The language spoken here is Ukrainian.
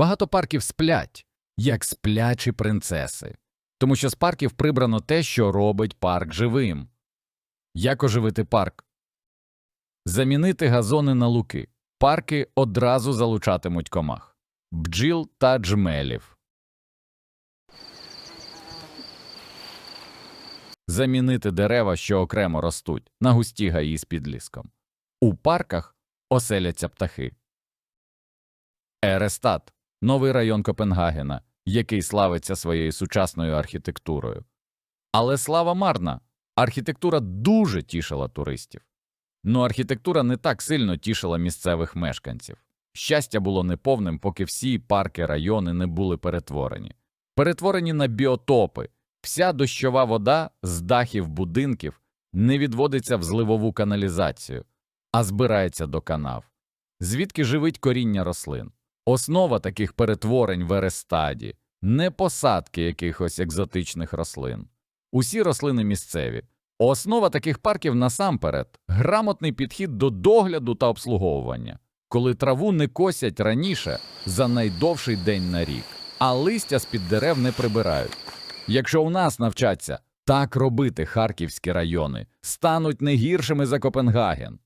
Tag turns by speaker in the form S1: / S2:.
S1: Багато парків сплять, як сплячі принцеси, тому що з парків прибрано те, що робить парк живим. Як оживити парк? Замінити газони на луки. Парки одразу залучатимуть комах, бджіл та джмелів. Замінити дерева, що окремо ростуть, на густі гаї з підліском. У парках оселяться птахи. Ерестат – новий район Копенгагена, який славиться своєю сучасною архітектурою. Але слава марна. Архітектура дуже тішила туристів. Ну архітектура не так сильно тішила місцевих мешканців. Щастя було неповним, поки всі парки райони не були перетворені. Перетворені на біотопи. Вся дощова вода з дахів будинків не відводиться в зливову каналізацію, а збирається до канав, звідки живить коріння рослин. Основа таких перетворень в Ерестаді – не посадки якихось екзотичних рослин. Усі рослини місцеві. Основа таких парків насамперед грамотний підхід до догляду та обслуговування, коли траву не косять раніше за найдовший день на рік, а листя з-під дерев не прибирають. Якщо у нас навчаться так робити харківські райони, стануть не гіршими за Копенгаген.